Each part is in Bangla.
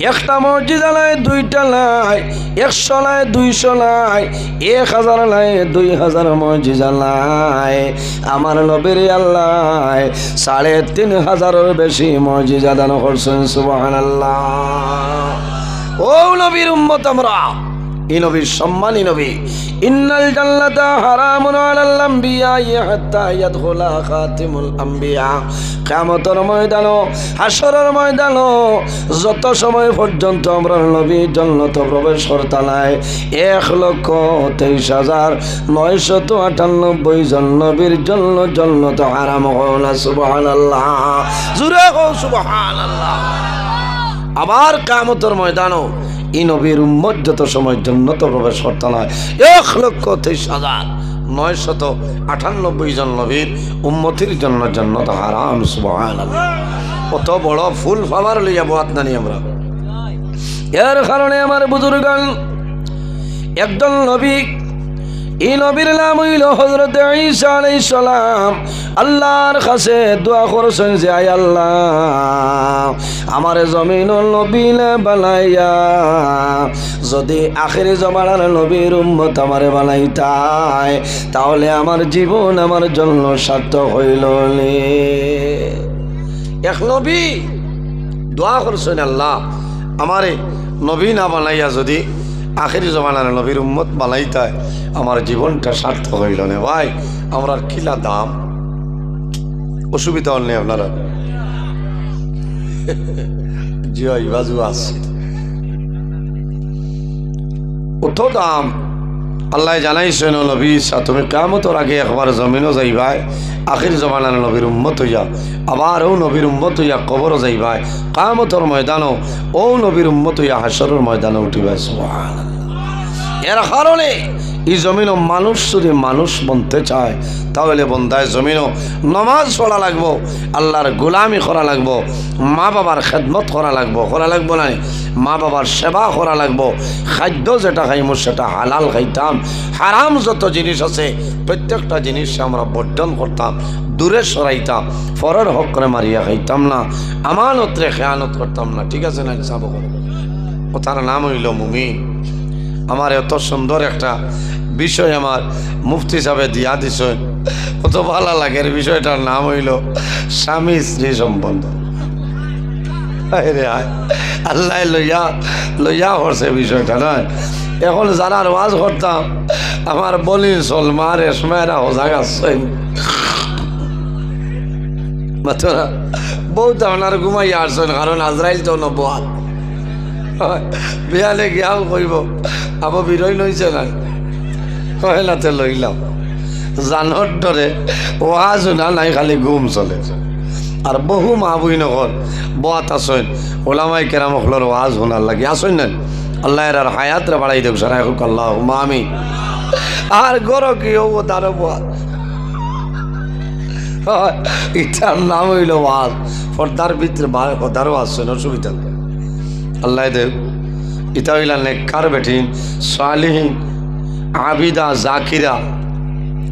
একটা মসজিদ আলায় দুইটা লাই একশো লাই দুইশো লাই এক হাজার লাই দুই হাজার মসজিদ আলাই আমার নবীর আল্লাহ সাড়ে তিন হাজারের বেশি মসজিদ আদান করছেন সুবাহ ও নবীর উম্মত আমরা এই নবীর সম্মানী নবী। ইন্নাল জান্নাতা হারামুন আলাল আম্বিয়া হাত্তা ইয়াদখুলা খাতিমুল আম্বিয়া। কিয়ামতের ময়দান ময়দান যত সময় পর্যন্ত আমরা নবী জান্নাত প্রবেশ করতালাই এক লক্ষ তেইশ হাজার নয়শত আটানব্বই জন নবীর জন্য জন্নত হারাম হল সুবহানাল্লাহ। জুড়ে হো সুবহানাল্লাহ। আবার কামতর ময়দানও এই নবীর উম্মত যত সময় জন্নত প্রবেশ করতে নয় এক লক্ষ তেইশ হাজার নয় শত আটানব্বই জন নবীর উম্মতির জন্য জন্নত হারাম কত বড় ফুল ফাবার লইয়া যাব আপনারি আমরা। এর কারণে আমার বুজুর্গান, একজন নবী এই নবীর নাম হইল হজরত ঈসা আলাইহিস সালাম আল্লাহর কাছে দোয়া করছেন যে, আয় আল্লাহ, আমার জমিন নবীলে বানাইয়া, যদি আখেরি জমানার নবীর উম্মত আমারে বানাইতাই তাহলে আমার জীবন আমার জন্য সার্থক হইল। এক নবী দোয়া করছেন, আল্লাহ, আমারে নবী না বানাইয়া যদি আখেরি জমানার নবীর উম্মত বানাইতায় আমার জীবনটা সার্থক হইল না ভাই। আমরা কিলা দাম? অসুবিধা নেই আপনারা? জি বাজু আছে। কত দাম। আল্লাহ জানাইছেন নবী সা তুমি কামতর আগে একবার জমিনও যাইবাই, আখির জমানার নবীর উম্মত হইয়া, আবার ও নবীর উম্মত হইয়া কবরও যাইবাই। কামতর ময়দানও ও নবীর উম্মত হইয়া হাসরের ময়দানে উঠিবাই, সুবহানাল্লাহ। এর কারণে এই জমিনও মানুষ যদি মানুষ বনতে চায়, তাহলে বন্ধায় জমিনও নমাজ পড়া লাগবো, আল্লাহর গোলামি করা লাগবো মা বাবার খেদমত করা লাগবো করা লাগবো না মা বাবার সেবা করা লাগবো, খাদ্য যেটা খাইমো সেটা হালাল খাইতাম, হারাম যত জিনিস আছে, প্রত্যেকটা জিনিস আমরা বর্জন করতাম, দূরে সরাইতাম, ফরের হক করে মারিয়া খাইতাম না, আমানতরে খেয়ানত করতাম না, ঠিক আছে না হিসাব তার নাম হইল মুমিন। আমার এত সুন্দর একটা বিষয় আমার মুফতি সাহেব দিয়া দিছ। কত ভালো লাগে এর বিষয়টার নাম হইল স্বামী স্ত্রী সম্বন্ধ। আল্লাহ লইয়া লইয়া করছে বিষয়টা নয় এখন জানার ওয়াজ করতাম, আমার বলি চল মা রেশমায়রা হোজাগ আসছেন মাতরা বহুত আপনার ঘুমাইয়া আসছেন, কারণ আজরাইল তো নবাদ বিয়ালে গিয়াও কইব আবো বিরই লইছে না কয়লাতে লইলাম। জানৰ দৰে ওহা জোনা নাই, খালি ঘুম চলে। আর বহু মা বুই নগর বত আসেন ওলামাই কেরাম হলর ওয়াজ হোনার লাগে আসেন না আল্লাহ এর হায়াতরে বাড়াই দেব সারা হোক আল্লাহ মামি আর গর কি হব তার ইটার নাম হইল ওয়াজ। পর্দার ভিতরে পর্দারও আসছেন অসুবিধা আল্লাহ দেব ইতা হইলা নেককার বেঠিন সালিহীন, আবিদা, জাকিরা।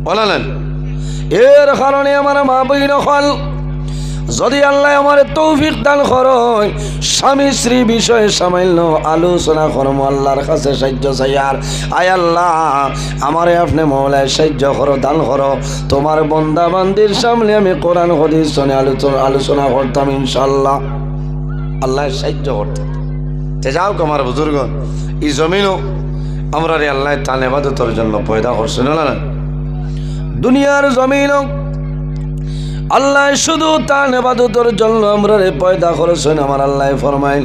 বলালেন, এর কারণে আমার মা বইন হল, যদি আল্লাহ আমার তৌফিক দান করয় স্বামী স্ত্রী বিষয়ে সামান্য আলোচনা করম, আল্লাহর কাছে সাহায্য চাইয়ার আয় আল্লাহ, আমারে আপনি মহলায় সাহায্য করো, দান করো। তোমার বন্দা বান্দির সামনে আমি কোরআন, হদিস আলোচনা আলোচনা করতাম ইনশাল্লাহ আল্লাহ সাহায্য করতাম তে যাও আমার বুজুর্গ এই জমিনও আমরা রে আল্লাহ তান এবাদতর জন্য পয়দা করছে না না দুনিয়ার জমিন আল্লাহ শুধু তান এবাদতর জন্য আমরা রে পয়দা করেছেন আমার আল্লাহ ফরমাইল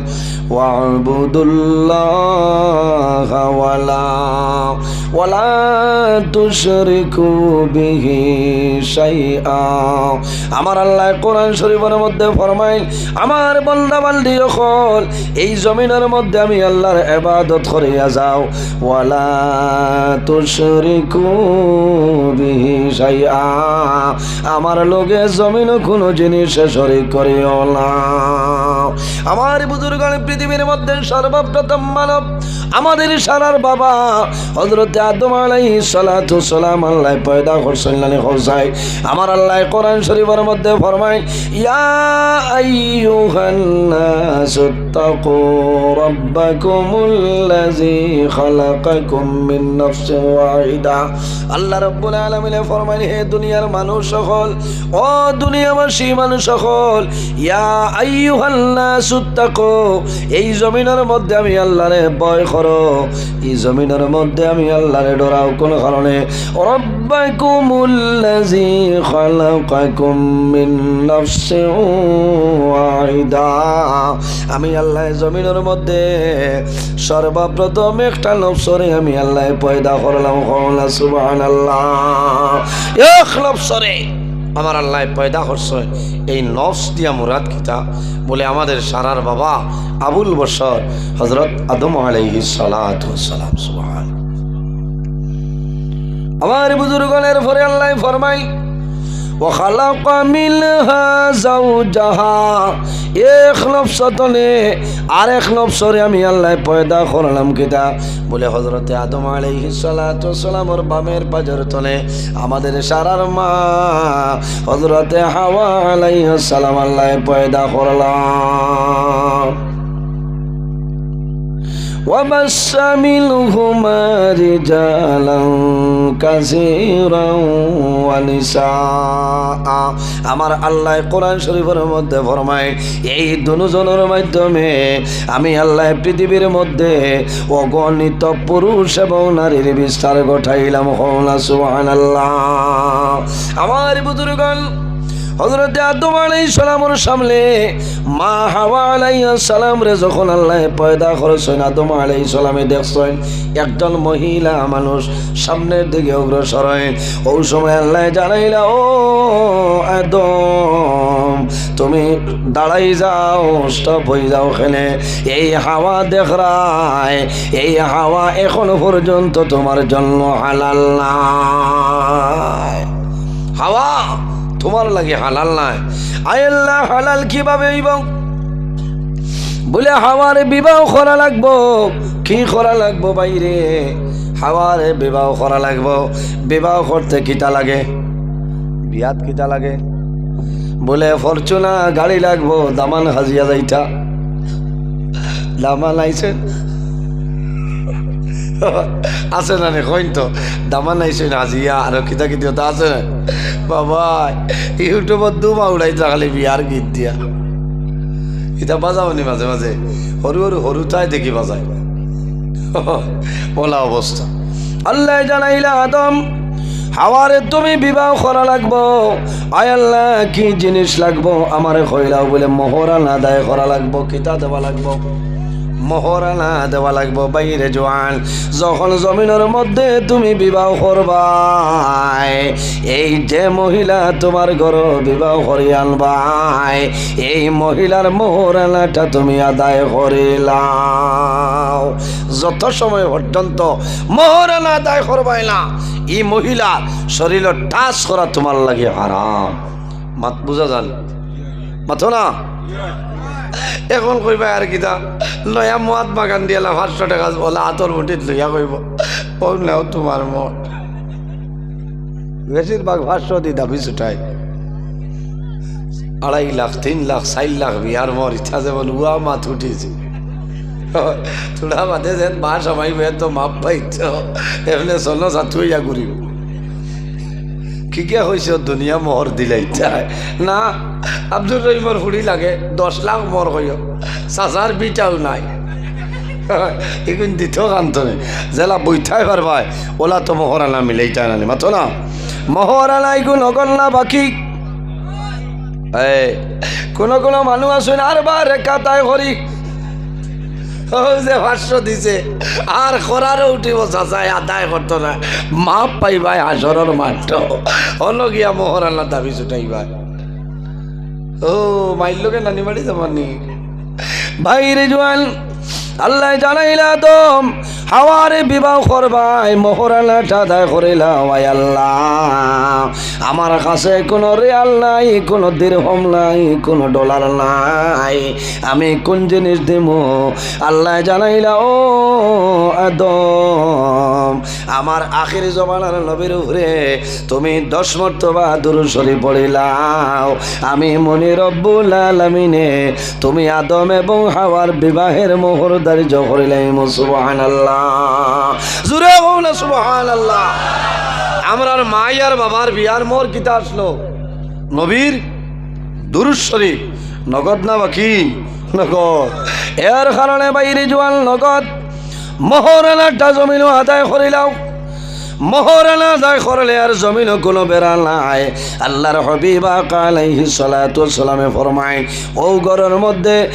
আমার আল্লাহ কোরআন শরীফের মধ্যে ফরমাইল, আমার বন্দা বান্দি যখন এই জমিনের মধ্যে আমি আল্লাহর ইবাদত করিয়া যাও, ওয়ালা তুশরিকু বিহি শাইআ আমার লগে জমিন কোনো জিনিস শরিক করিও না। আমার বুজুর্গণ পৃথিবীর মধ্যে সর্বপ্রথম মানব আমাদের সারার বাবা হজরতে আদম আলাই সালাতু সালাম আল্লাহ পয়দা করছেন লানি হোসাই আমার আল্লাহ কোরআন শরীফের মধ্যে ফরমায়, ইয়া আইয়ুহান নাস তাকু রাব্বাকুমুল্লাযী খালাকাকুম মিন নাফসিন ওয়াহিদা। আল্লাহ রাব্বুল আলামিন ফরমায়, হে দুনিয়ার মানুষ সকল, ও দুনিয়াবাসী মানুষ সকল, ইয়া আইয়ুহান নাস তাকু এই জমিনের মধ্যে আমি আল্লাহরে ভয় এই জমিনের মধ্যে আমি আল্লাহরে ডরাও কোন কারণে। আমি আল্লাহ জমিনের মধ্যে সর্বপ্রথম একটা নফসরে আমি আল্লাহ পয়দা করলাম কওলা সুবহানাল্লাহ। এক নফসরে আমার আল্লাহ পয়দা করছে। এই নফস দিয়া মুরাদ কিতা? বলে আমাদের সারার বাবা আবুল বসর হজরত আদম আলাই সালাম আমার বুজুর্গনের ফরে আল্লাহ ফরমাই وخلق منها زوجها এক নফসতনে আর এক নফসরে আমি আল্লাহ পয়দা করলাম কিতা বলে হজরতে আদম আলাইহিস সালাতু সালামর বামের পাজর তলে আমাদের সারার মা হজরতে হাওয়া আলাইহিস সালাম আল্লাহ পয়দা করলাম وبس منهما رجالا كثيرا ونساء আমার আল্লাহ কোরআন শরীফের মধ্যে ফরমায় এই দুজনের মাধ্যমে আমি আল্লাহ পৃথিবীর মধ্যে অগণিত পুরুষ এবং নারীর বিস্তার ঘটাইলাম হওনা সুহান আল্লাহ আমার বুজুর্গণ হজরত আদম আলাই সালামর সামনে মা হাওয়া আলাই সালাম রে যখন আল্লাহ পয়দা করেছেন, আদম আলাই সালামে দেখছেন, একজন মহিলা মানুষ সামনের দিকে অগ্রসর হয়। ওই সময় আল্লাহ জানাইলা, ও আদম, তুমি দাঁড়াই যাও স্টপ হয়ে যাও খেলে এই হাওয়া দেখরায় এই হাওয়া এখনও পর্যন্ত তোমার জন্য হালাল নাই। হাওয়া তোমার লাগে হালাল নাই। আল্লাহ, হালাল কীভাবে এবং বলে, হাওয়ার বিবাহ করা লাগবো। কি করা লাগবো বাইরে? হাওয়ারে বিবাহ করা লাগবো। বিবাহ করতে কিতা লাগে? বিয়াত কিটা লাগে? বলে, ফরচুনা গাড়ি লাগবো, দামান হাজিয়া যাইটা। দামান আইছে? আছে না রে কইন তো। দামান আইছে হাজিয়া, আর কিতা কিতা আছে না? বাবা ইউটিউবত দুমা উড়াইছে খালি বিয়ার গীত দিয়া। এটা বাজাও নি মাঝে মাঝে সরু সরু সরু তাই দেখি বাজায় ওলা অবস্থা আল্লাহ জানাইলা আদম হাওয়ারে তুমি বিবাহ করা লাগবো। আয় আল্লাহ, কি জিনিস লাগবো? আমারে কইলাও বলে মোহরানা আদায় করা লাগবো, কিতা দেওয়া লাগবো। মহরানা দেওয়া লাগবো বাইরে জোয়ান। যখন জমিনের মধ্যে তুমি বিবাহ করবাই, এই যে মহিলা তোমার ঘর বিবাহ করি আনবাই, এই মহিলার মহরানাটা তুমি আদায় করিলাও যত সময় পর্যন্ত মহরানা আদায় করবাই না, এই মহিলার শরীর টাচ করা তোমার লাগে হারাম। মাত বুঝা যান? মাথো না? এখন কইবা আর কিতা লয়া মহাত বাগান দিয়ালা পাঁচশো টাকা বলে আতর মুঠিত লইয়া কইব নাও তোমার মত বেশিরভাগ পাঁচশো দি দাবি ছুটাই আড়াই লাখ, তিন লাখ চার লাখ বিয়ার মর ইচ্ছা যে যেমন উয়া মাত উঠিছে। তোরা মাঝে যেন মা সবাই তো মাপ পাইছ এমনি চলো সাথু ইয়া ঘুরিব কিকে হয়েছে দুনিয়া মোহর দিলাই না আব্দুর রহিমর ফুড়ি লাগে, দশ লাখ মোহর হইও চাচার বিটাও নাই। এগুন দিতেও কান্ত নেই জেলা বৈঠাই পারবাই ওলা তো মহরানা মিলেইটা নানি। মাতো না। মহরানা এগুন অগল না বাকি কোনো কোনো মানুষ আছে আর বা রেখা তাই ও যে পাঁচশো দিছে। আর খরারও উঠিব, চাচাই, আদায় করতো না। মাপ পাইবাই আসরের মাঠ হলো গিয়া মোহর আল্লাহ দাবি ছুটাইবাই ও মাইল্লোকে নানি বাড়ি যাবানি ভাই রে জোয়ান আল্লাহ জানাইলা তো হাওয়ারে বিবাহ করবাই, মোহরানাটা দায় করিলা ওয়াই আল্লাহ। আমার কাছে কোনো রিয়াল নাই, কোনো দিরহম নাই, কোনো ডলার নাই। আমি কোন জিনিস দিব? আল্লাহ জানাইলা, ও আদম, আমার আখির জমানার নবীর উপরে তুমি দশ মর্তবা দুরুসরি পড়িলাও। আমি মনি রব্বুল আলমিনে, তুমি আদম এবং হাওয়ার বিবাহের মোহর দারিজ করিলাম সুবহান আল্লাহ জুড়ে সুবহান আল্লাহ মাই আর বাবার বিয়ার মোর গীতা আসলো। নবীর দুরুজ নগদ না বাকি? নগদ। এর কারণে বাইরে জোয়ান নগদ। মহরানাটা জমিন আদায় করিলাও কোনো নাই। মধ্যে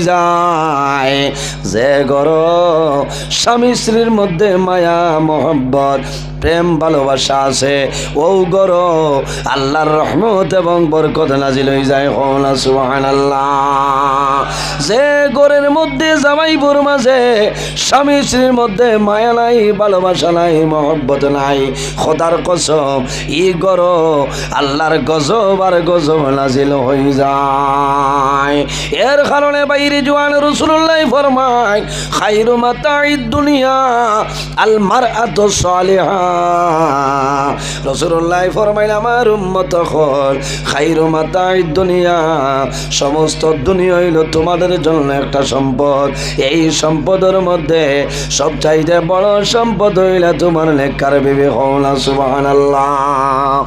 যায়। স্বামী স্ত্রীর মধ্যে মায়া, মোহব্বত, প্রেম, ভালোবাসা আছে, ও গর আল্লাহর রহমত এবং বরকত নাজিল হয়ে যায়। হলা সুহান আল্লাহ যে গরের মধ্যে জামাইপুর মাঝে স্বামী স্ত্রীর মধ্যে মায়া নাই, ভালোবাসা নাই, মহব্বত নাই। খোদার কসম, ই গর, আল্লাহর গজব আর গজব নাজিল হয়ে যায়। এর কারণে বাইরে জোয়ান রসুল্লাহ ফরমায় খাইরু মাতাই দুনিয়া, আল মার আত সালেহা। রসুল্লাহ ফরমাইল, আমার উম্মত হল খাইরু মাতাই দুনিয়া। সমস্ত দুনিয়া হইল তোমাদের জন্য একটা সম্পদ। এই সম্পদের মধ্যে সবচাইতে বড় সম্পদ হইলে তোমার লেখার বিবে হওলা সুবহানাল্লাহ।